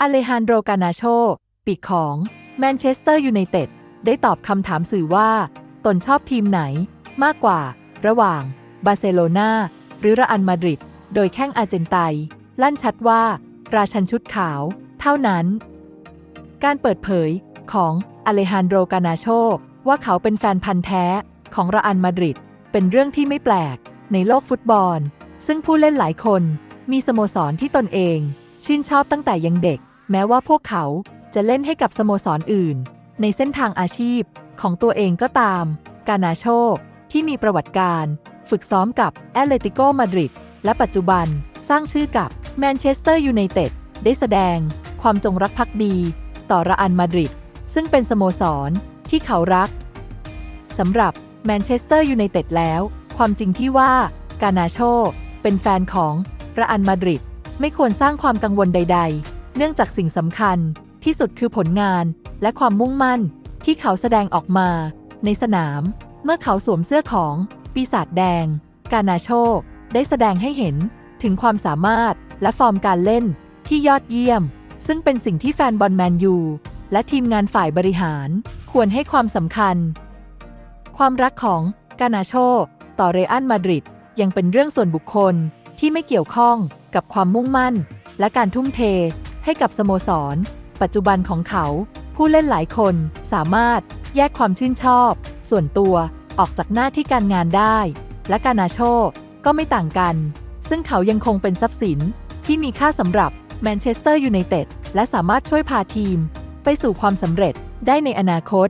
อเลฮานโดรกานาโช ปีกของแมนเชสเตอร์ยูไนเต็ดได้ตอบคำถามสื่อว่า ตนชอบทีมไหนมากกว่า ระหว่าง บาร์เซโลนาหรือระอันมาดริด โดยแข้งอาร์เจนไต ลั่นชัดว่า ราชันชุดขาว เท่านั้น การเปิดเผยของอเลฮานโดรกานาโช ว่าเขาเป็นแฟนพันธ์แท้ของระอันมาดริด เป็นเรื่องที่ไม่แปลกในโลกฟุตบอล ซึ่งผู้เล่นหลายคนมีสโมสรที่ตนเอง ชื่นชอบตั้งแต่ยังเด็ก แม้ว่าพวกเขาจะเล่นให้กับสโมสรออื่น ในเส้นทางอาชีพของตัวเองก็ตาม กานาโชที่มีประวัติการ ฝึกซ้อมกับแอตเลติโกมาดริดและปัจจุบันสร้างชื่อกับแมนเชสเตอร์ยูไนเต็ดได้แสดงความจงรักภักดี ต่อระอันมาดริดซึ่งเป็นสโมสรที่เขารักสำหรับแมนเชสเตอร์ยูไนเต็ดแล้ว ความจริงที่ว่า กานาโชเป็นแฟนของระอันมาดริด ไม่ควรสร้างความกังวลใด ๆ เนื่องจากสิ่งสำคัญที่สุดคือผลงานและความมุ่งมั่นที่เขาแสดงออกมา ในสนาม เมื่อเขาสวมเสื้อของ ปีศาจแดง กานาโชได้แสดงให้เห็นถึงความสามารถและฟอร์มการเล่นที่ยอดเยี่ยม ซึ่งเป็นสิ่งที่แฟนบอลแมนยูและทีมงานฝ่ายบริหาร ควรให้ความสำคัญ ความรักของกานาโช ต่อเรอัลมาดริดยังเป็นเรื่องส่วนบุคคล ที่ไม่เกี่ยวข้องกับความมุ่งมั่น และการทุ่มเท ให้กับสโมสร ปัจจุบันของเขา ผู้เล่นหลายคนสามารถแยกความชื่นชอบ ส่วนตัวออกจากหน้าที่การงานได้ และการนาโชก็ไม่ต่างกัน ซึ่งเขายังคงเป็นทรัพย์สินที่มีค่าสำหรับแมนเชสเตอร์ยูไนเต็ดและสามารถช่วยพาทีม ไปสู่ความสำเร็จได้ในอนาคต